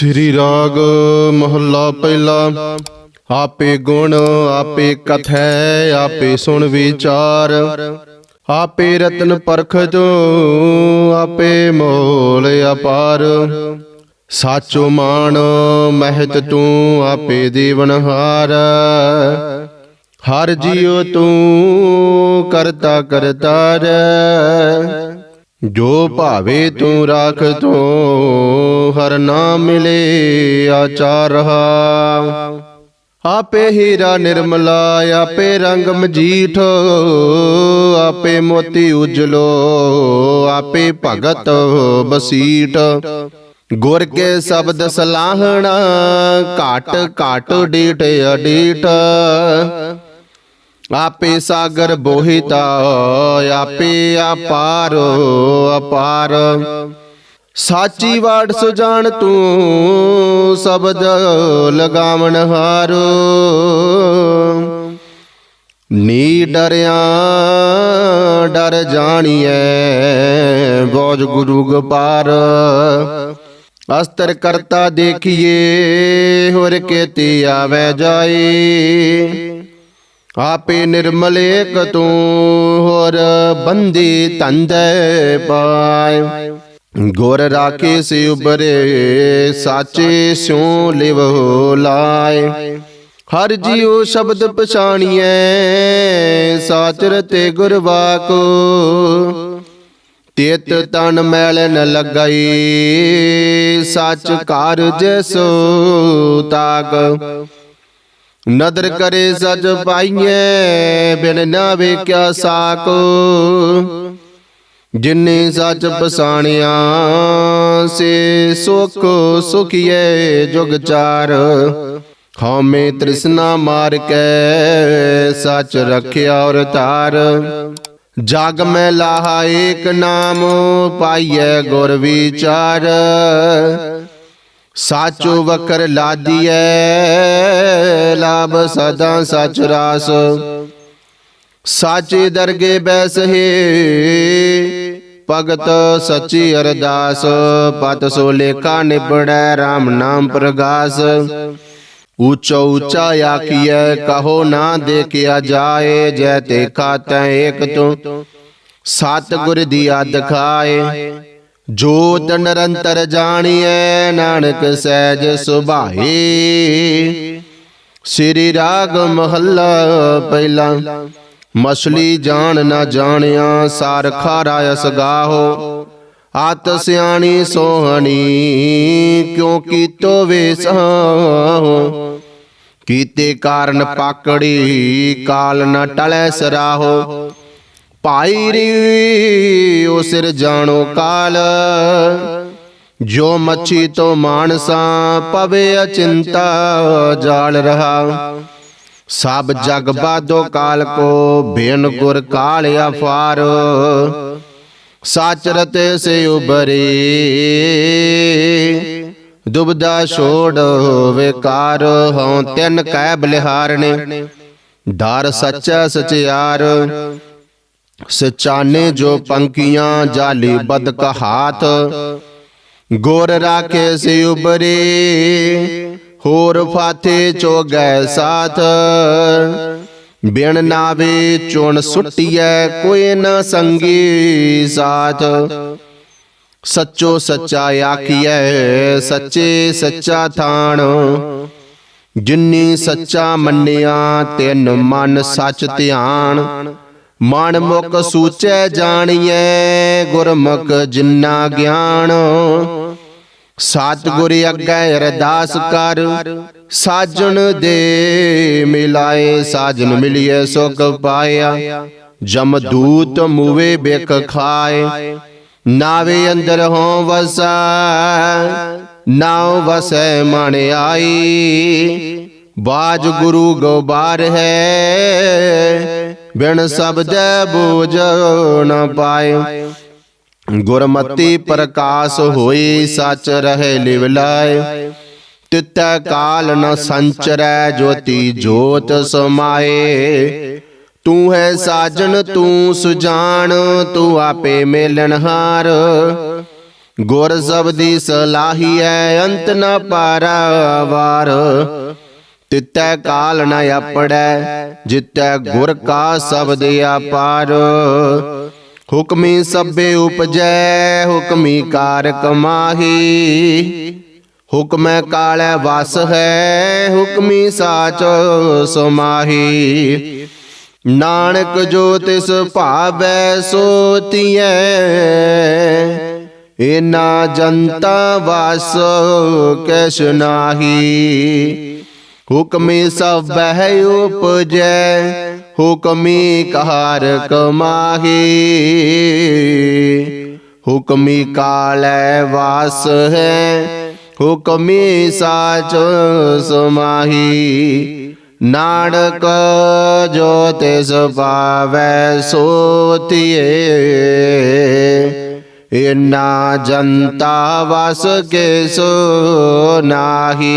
ਸ੍ਰੀ ਰਾਗ ਮਹੱਲਾ ਪਹਿਲਾ। ਆਪੇ ਗੁਣ, ਆਪੇ ਕਥੈ, ਆਪੇ ਸੁਣ ਵਿਚਾਰ। ਆਪੇ ਰਤਨ ਪਰਖ ਪਰਖਜੋ, ਆਪੇ ਮੋਲ ਅਪਾਰ। ਸਾਚੋ ਮਾਨ ਮਹਿਤ ਤੂੰ, ਆਪੇ ਦੇਵਨਹਾਰ ਹਰ। ਜੀਉ ਤੂੰ, ਕਰਤਾ ਕਰਤਾਰ। ਜੋ ਭਾਵੇ ਤੂੰ ਰਾਖ ਤੋ ਹਰ ਨਾਮ ਮਿਲੇ, ਆਚਾਰ ਆਪੇ ਹੀਰਾ ਨਿਰਮਲਾ, ਆਪੇ ਰੰਗ ਮਜੀਠ, ਆਪੇ ਮੋਤੀ ਉਜਲੋ, ਆਪੇ ਭਗਤ ਬਸੀਠ। ਗੁਰ ਕੇ ਸ਼ਬਦ ਸਲਾਹਣਾ, ਘਾਟ ਘਾਟ ਡੀਠ ਅਡੀਠ। ਆਪੇ ਸਾਗਰ ਬੋਹਿਤਾ, ਆਪੇ ਅਪਾਰ ਅਪਾਰ। ਸਾਚੀ ਵਾੜ ਸੁਜਾਨ ਤੂੰ ਸ਼ਬਦ ਲਗਾਵਣ ਹਾਰੋ। ਨੀ ਡਰਿਆ ਡਰ ਜਾਣੀਐ ਬੋਝ ਗੁਰੂ ਗਪਾਰ। ਅਸਤਰ ਕਰਤਾ ਦੇਖੀਏ ਹੋਰ ਕੇਤੀ ਆਵੇ ਜਾਏ ਆਪੇ ਨਿਰਮਲ ਏਕ ਤੂੰ ਹੋਰ ਬੰਦੀ ਤੰਦੇ ਪਾਏ। ਗੁਰ ਰਾਖੇ ਸੇ ਉਬਰੇ ਸਾਚੇ ਸਿਉ ਲਿਵ ਲਾਏ। ਹਰ ਜੀਉ ਸ਼ਬਦ ਪਛਾਣੀਐ ਸਾਚਰ ਤੇ ਗੁਰ ਵਾਕੋ ਤੇਤ ਤਨ ਮੈਲ ਨ ਲਗਈ। ਸੱਚ ਕਾਰਜ ਸੋ ਤਾਗ। ਨਦਰ ਕਰੇ ਸਜ ਪਾਈਐ ਬਿਨ ਨਾ ਵੇਖਿਆ ਸਾਕੋ। ਜਿਨੇ ਸੱਚ ਪਸਾਣਿਆ, ਸੇ ਸੁਖ ਸੁਖੀਏ ਜੁਗ ਚਾਰ। ਹਉਮੈ ਤ੍ਰਿਸ਼ਨਾ ਮਾਰ ਕੇ, ਸੱਚ ਰਖਿਆ ਔਰ ਤਾਰ ਜਗ ਮੈਂ ਲਾਹਾ ਏਕ ਨਾਮ, ਪਾਈਐ ਗੁਰ ਵਿਚਾਰ। ਸਾਚੋ ਵਕਰ ਲਾਦੀਐ, ਲਾਭ ਸਦਾ ਸਚ ਰਾਸ। ਸਾਚੇ ਦਰਗੇ ਬੈਸਹੇ ਭਗਤ ਸੱਚੀ ਅਰਦਾਸ, ਪਤ ਸੋ ਲੇਖਾ ਨਿਬੜੈ RAM ਨਾਮ ਪ੍ਰਗਾਸ। ਉੱਚਾ ਉੱਚਾ ਆਖੀਐ, ਕਹੋ ਨਾ ਦੇਖਿਆ ਜਾਏ, ਜੈ ਤੇ ਖਾਤੈ ਏਕ ਤੂੰ। ਸਤ ਗੁਰ ਦੀ ਆਦ ਖਾਏ, ਜੋਤ ਨਿਰੰਤਰ ਜਾਣੀਐ, ਨਾਨਕ ਸਹਿਜ ਸੁਭਾਏ। ਸ੍ਰੀ ਰਾਗ ਮਹੱਲਾ, ਪਹਿਲਾ ਮਛਲੀ ਜਾਣ ਨਾ ਜਾਣਿਆ ਸਾਰ ਖਾਰਾ ਅਸ ਗਾਹੋ। ਆਤ ਸਿਆਣੀ ਸੋਹਣੀ ਕਿਉ ਕੀਤੋ ਵੇਸਾਹੋ ਕੀਤੇ ਕਾਰਨ ਪਾਕੜੀ ਕਾਲ ਨ ਟਲੈ ਸਰਾਹੋ। ਭਾਈ ਰੀ ਉਹ ਸਿਰ ਜਾਣੋ ਕਾਲ। ਜੋ ਮੱਛੀ ਤੋਂ ਮਾਨਸਾ ਪਵੇ ਅਚਿੰਤਾ ਜਾਲ ਰਹਾ। ਸਭ ਜਗ ਬਾਦੋ ਕਾਲ ਕੋ ਬੇਨ ਗੁਰ ਕਾਲ ਅਫਾਰ। ਸਾਚ ਰਤੇ ਸੇ ਉਬਰੇ। ਦੁਬਦਾ ਛੋੜ ਵਿਕਾਰ ਹਉ ਤਿੰਨ ਕੈ ਬਲਿਹਾਰਨੇ। ਦਰ ਸੱਚਾ ਸਚਿਆਰ। ਸਚਾਨੇ ਜੋ ਪੰਕੀਆਂ ਜਾਲੀ ਬਦ ਕਹਾਤ ਗੁਰ ਰਾਖੇ ਸੇ ਉਬਰੇ। ਹੋਰ ਫਾਥੇ ਚੋਗੈ ਸਾਥ। ਬਿਨ ਨਾਵੇ ਚੁਣ ਸੁਟੀਐ ਕੋਈ ਨ ਸੰਗੀ ਸਾਥ। ਸੱਚੋ ਸੱਚਾ ਆਖੀਐ ਸੱਚੇ ਸੱਚਾ ਥਾਣ। ਜਿਨੀ ਸੱਚਾ ਮੰਨਿਆ ਤਿੰਨ ਮਨ ਸੱਚ ਧਿਆਨ ਮਨ ਮੁਖ ਸੂਚੈ ਜਾਣੀਐ ਗੁਰਮੁਖ ਜਿਨਾ ਗਿਆਨ। ਸਤਿਗੁਰ ਅੱਗੇ ਅਰਦਾਸ ਕਰ, ਸਾਜਣ ਦੇ ਮਿਲਾਏ ਸਾਜਨ ਮਿਲਿਐ ਸੁਖ ਪਾਇਆ। ਜਮ ਦੂਤ ਮੂਵੇ ਬਿਕ ਖਾਏ, ਨਾਵੇ ਅੰਦਰ ਹੋ ਵਸਾ, ਨਾਉ ਵਸੈ ਮਣ ਆਈ। ਬਾਜ ਗੁਰੂ ਗੋਬਾਰ ਹੈ, ਬਿਨ ਸ਼ਬਦ ਬੋਝ ਨ ਪਾਏ। ਗੁਰਮਤੀ ਪ੍ਰਕਾਸ਼ ਹੋਈ, ਸਚ ਰਹੇ ਲਿਵ ਲਾਏ ਤਿਤੈ ਕਾਲ ਨ ਸੰਚਰੈ, ਜੋਤੀ ਜੋਤ ਸਮਾਏ। ਤੂੰ ਹੈ ਸਾਜਣ, ਤੂੰ ਸੁਜਾਨ ਤੂੰ ਆਪੇ ਮੇਲਣਹਾਰ ਗੁਰ ਸਬਦੀ ਸਲਾਹੀਐ ਅੰਤ ਨ ਪਾਰਾਵਾਰ ਤਿਤੈ ਕਾਲ ਨ ਆਪੜੈ, ਜਿਤੈ ਗੁਰ ਕਾ ਸ਼ਬਦ ਆਪਾਰ ਹੁਕਮੀ ਸਭੇ ਉਪਜੈ, ਹੁਕਮੀ ਕਾਰ ਕਮਾਹੀ ਹੁਕਮੈ ਕਾਲੈ ਵਸ ਹੈ, ਹੁਕਮੀ ਸਾਚ ਸਮਾਹੀ ਨਾਨਕ ਜੋ ਤਿਸ ਭਾਵੈ ਸੋਤੀਐ ਇਨਾ ਜਨਤਾ ਵਾਸ ਕੈਸ ਨਾਹੀ। ਹੁਕਮੀ ਸਭੈ ਉਪਜੈ, ਹੁਕਮੀ ਕਾਰ ਕਮਾਹੀ। ਹੁਕਮੀ ਕਾਲੈ ਵਾਸ ਹੈ, ਹੁਕਮੀ ਸਾਚ ਸਮਾਹੀ। ਨਾਨਕ ਜੋ ਤਿਸ ਪਾਵੈ ਸੋਤੀਏ। ਇਨਾ ਜਨਤਾ ਵਸ ਕੇ ਸੋ ਨਾਹੀ।